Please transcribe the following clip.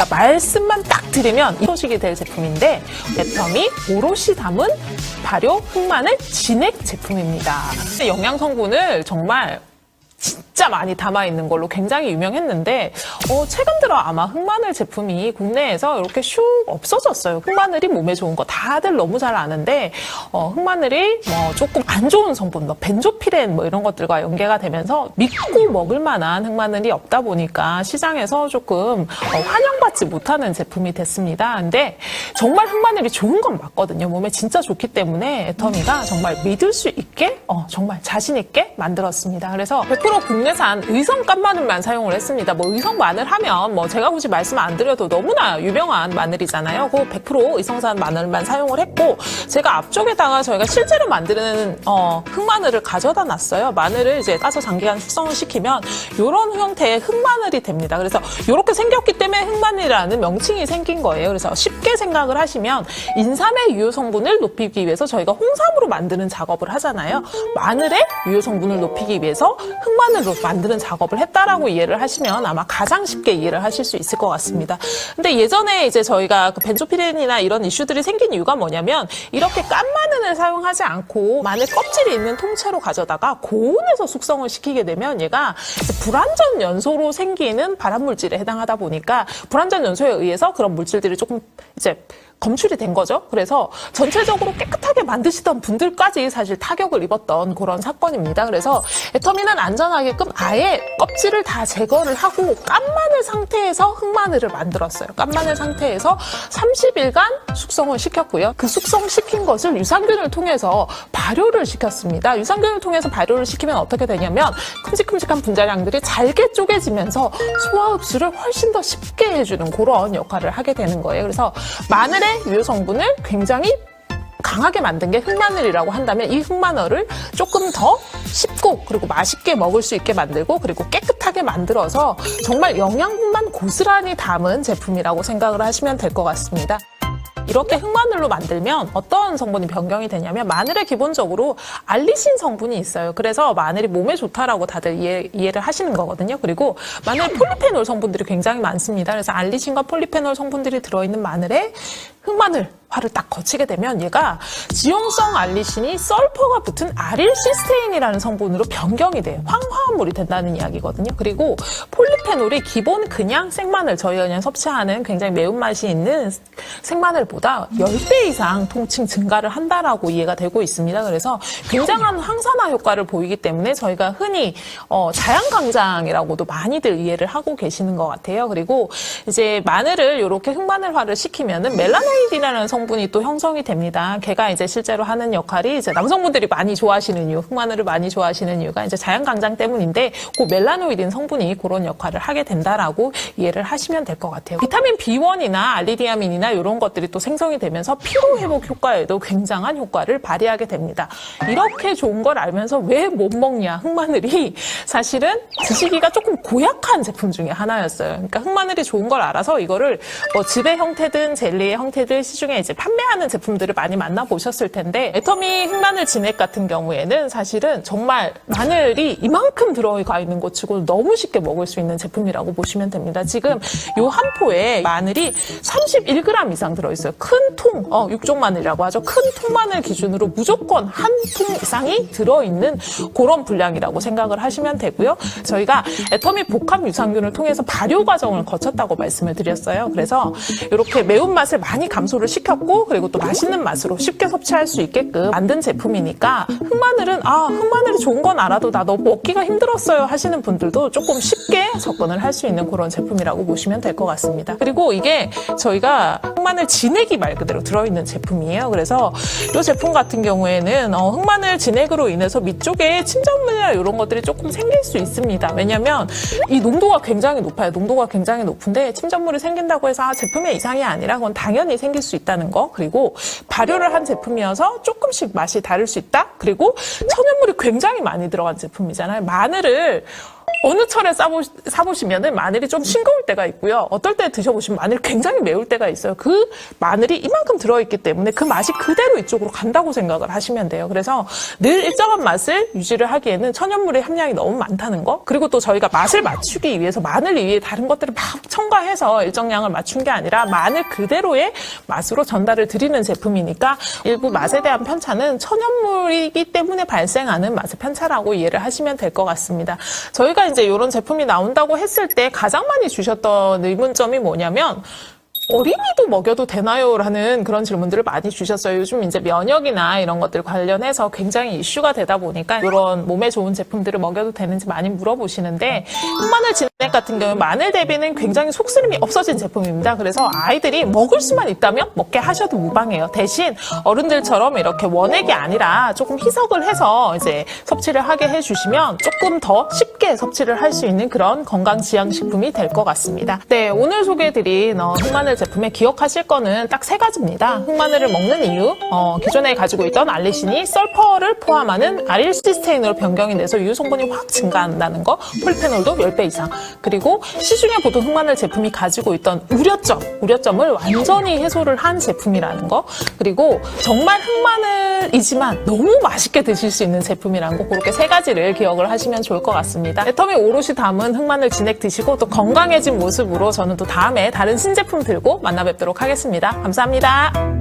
제가 말씀만 딱 드리면 이 소식이 될 제품인데 애텀이 오롯이 담은 발효 흑마늘 진액 제품입니다. 영양 성분을 정말 진짜 많이 담아 있는 걸로 굉장히 유명했는데 어, 최근 들어 아마 흑마늘 제품이 국내에서 이렇게 슉 없어졌어요. 흑마늘이 몸에 좋은 거 다들 너무 잘 아는데 어, 흑마늘이 뭐 조금 안 좋은 성분, 뭐 벤조피렌 뭐 이런 것들과 연계가 되면서 믿고 먹을 만한 흑마늘이 없다 보니까 시장에서 조금 어, 환영받지 못하는 제품이 됐습니다. 근데 정말 흑마늘이 좋은 건 맞거든요. 몸에 진짜 좋기 때문에 애터미가 정말 믿을 수 있게 어, 정말 자신 있게 만들었습니다. 그래서 100% 국내산 의성 깐 마늘만 사용을 했습니다. 뭐 의성 마늘 하면 뭐 제가 굳이 말씀 안 드려도 너무나 유명한 마늘이잖아요. 그 100% 의성산 마늘만 사용을 했고 제가 앞쪽에다가 저희가 실제로 만드는 어, 흑마늘을 가져다 놨어요. 마늘을 이제 따서 장기간 숙성을 시키면 이런 형태의 흑마늘이 됩니다. 그래서 이렇게 생겼기 때문에 흑마늘이라는 명칭이 생긴 거예요. 그래서 쉽게 생각을 하시면 인삼의 유효 성분을 높이기 위해서 저희가 홍삼으로 만드는 작업을 하잖아요. 마늘의 유효 성분을 높이기 위해서 흑마늘 로 만드는 작업을 했다라고 이해를 하시면 아마 가장 쉽게 이해를 하실 수 있을 것 같습니다. 근데 예전에 이제 저희가 그 벤조피렌이나 이런 이슈들이 생긴 이유가 뭐냐면 이렇게 깐 마늘을 사용하지 않고 마늘 껍질이 있는 통째로 가져다가 고온에서 숙성을 시키게 되면 얘가 불완전 연소로 생기는 발암 물질에 해당하다 보니까 불완전 연소에 의해서 그런 물질들이 조금 이제 검출이 된 거죠. 그래서 전체적으로 깨끗하게 만드시던 분들까지 사실 타격을 입었던 그런 사건입니다. 그래서 애터미는 안전하게끔 아예 껍질을 다 제거를 하고 깐마늘 상태에서 흑마늘을 만들었어요. 깐마늘 상태에서 30일간 숙성을 시켰고요. 그 숙성시킨 것을 유산균을 통해서 발효를 시켰습니다. 유산균을 통해서 발효를 시키면 어떻게 되냐면 큼직큼직한 분자량들이 잘게 쪼개지면서 소화 흡수를 훨씬 더 쉽게 해주는 그런 역할을 하게 되는 거예요. 그래서 마늘 의 유효 성분을 굉장히 강하게 만든 게 흑마늘이라고 한다면 이 흑마늘을 조금 더 쉽고 그리고 맛있게 먹을 수 있게 만들고 그리고 깨끗하게 만들어서 정말 영양분만 고스란히 담은 제품이라고 생각을 하시면 될 것 같습니다. 이렇게 흑마늘로 만들면 어떤 성분이 변경이 되냐면 마늘에 기본적으로 알리신 성분이 있어요. 그래서 마늘이 몸에 좋다라고 다들 이해, 이해를 하시는 거거든요. 그리고 마늘에 폴리페놀 성분들이 굉장히 많습니다. 그래서 알리신과 폴리페놀 성분들이 들어있는 마늘에 흑마늘 화를 딱 거치게 되면 얘가 지용성 알리신이 설퍼가 붙은 아릴시스테인이라는 성분으로 변경이 돼요. 황화합물이 된다는 이야기거든요. 그리고 폴리페놀이 기본 그냥 생마늘 저희가 그냥 섭취하는 굉장히 매운맛이 있는 생마늘보다 10배 이상 통칭 증가를 한다라고 이해가 되고 있습니다. 그래서 굉장한 항산화 효과를 보이기 때문에 저희가 흔히 어, 자양강장이라고도 많이들 이해를 하고 계시는 것 같아요. 그리고 이제 마늘을 이렇게 흑마늘화를 시키면은 멜라노 이드라는 성분이 또 형성이 됩니다. 걔가 이제 실제로 하는 역할이 이제 남성분들이 많이 좋아하시는 이유, 흑마늘을 많이 좋아하시는 이유가 이제 자양강장 때문인데 그 멜라노이드인 성분이 그런 역할을 하게 된다라고 이해를 하시면 될 것 같아요. 비타민 B1이나 알리디아민이나 이런 것들이 또 생성이 되면서 피로 회복 효과에도 굉장한 효과를 발휘하게 됩니다. 이렇게 좋은 걸 알면서 왜 못 먹냐? 흑마늘이 사실은 드시기가 조금 고약한 제품 중에 하나였어요. 그러니까 흑마늘이 좋은 걸 알아서 이거를 뭐 즙의 형태든 젤리의 형태 든 시중에 이제 판매하는 제품들을 많이 만나보셨을 텐데 애터미 흑마늘 진액 같은 경우에는 사실은 정말 마늘이 이만큼 들어가 있는 것 치고 너무 쉽게 먹을 수 있는 제품이라고 보시면 됩니다. 지금 요 한 포에 마늘이 31g 이상 들어있어요. 큰 통, 어, 육종 마늘이라고 하죠. 큰 통마늘 기준으로 무조건 한 통 이상이 들어있는 그런 분량이라고 생각을 하시면 되고요. 저희가 애터미 복합 유산균을 통해서 발효 과정을 거쳤다고 말씀을 드렸어요. 그래서 이렇게 매운맛을 많이 감소를 시켰고 그리고 또 맛있는 맛으로 쉽게 섭취할 수 있게끔 만든 제품이니까 흑마늘은 아 흑마늘이 좋은 건 알아도 나 너무 먹기가 힘들었어요 하시는 분들도 조금 쉽게 접근을 할 수 있는 그런 제품이라고 보시면 될 것 같습니다. 그리고 이게 저희가 흑마늘 진액이 말 그대로 들어있는 제품이에요. 그래서 이 제품 같은 경우에는 어, 흑마늘 진액으로 인해서 밑쪽에 침전물 이나 이런 것들이 조금 생길 수 있습니다. 왜냐하면 이 농도가 굉장히 높아요. 농도가 굉장히 높은데 침전물이 생긴다고 해서 아, 제품에 이상이 아니라 그건 당연히 생길 수 있다는 거. 그리고 발효를 한 제품이어서 조금씩 맛이 다를 수 있다. 그리고 천연물이 굉장히 많이 들어간 제품이잖아요. 마늘을 어느 철에 싸보, 사보시면은 마늘이 좀 싱거울 때가 있고요. 어떨 때 드셔보시면 마늘이 굉장히 매울 때가 있어요. 그 마늘이 이만큼 들어있기 때문에 그 맛이 그대로 이쪽으로 간다고 생각을 하시면 돼요. 그래서 늘 일정한 맛을 유지를 하기에는 천연물의 함량이 너무 많다는 거. 그리고 또 저희가 맛을 맞추기 위해서 마늘 위에 다른 것들을 막 첨가해서 일정량을 맞춘 게 아니라 마늘 그대로의 맛으로 전달을 드리는 제품이니까 일부 맛에 대한 편차는 천연물이기 때문에 발생하는 맛의 편차라고 이해를 하시면 될 것 같습니다. 저희가 이제 이런 제품이 나온다고 했을 때 가장 많이 주셨던 의문점이 뭐냐면 어린이도 먹여도 되나요? 라는 그런 질문들을 많이 주셨어요. 요즘 이제 면역이나 이런 것들 관련해서 굉장히 이슈가 되다 보니까 이런 몸에 좋은 제품들을 먹여도 되는지 많이 물어보시는데 흑마늘 진액 같은 경우는 마늘 대비는 굉장히 속쓰림이 없어진 제품입니다. 그래서 아이들이 먹을 수만 있다면 먹게 하셔도 무방해요. 대신 어른들처럼 이렇게 원액이 아니라 조금 희석을 해서 이제 섭취를 하게 해주시면 조금 더 쉽게 섭취를 할 수 있는 그런 건강 지향식품이 될 것 같습니다. 네, 오늘 소개해드린 어, 흑마늘 제품에 기억하실 거는 딱 세 가지입니다. 흑마늘을 먹는 이유, 어, 기존에 가지고 있던 알리신이 설퍼를 포함하는 아릴시스테인으로 변경이 돼서 유효 성분이 확 증가한다는 거, 폴페놀도 10배 이상. 그리고 시중에 보통 흑마늘 제품이 가지고 있던 우려점, 우려점을 완전히 해소를 한 제품이라는 거. 그리고 정말 흑마늘이지만 너무 맛있게 드실 수 있는 제품이라는 거. 그렇게 세 가지를 기억을 하시면 좋을 것 같습니다. 애터미 오롯이 담은 흑마늘 진액 드시고 또 건강해진 모습으로 저는 또 다음에 다른 신제품 들고 만나 뵙도록 하겠습니다. 감사합니다.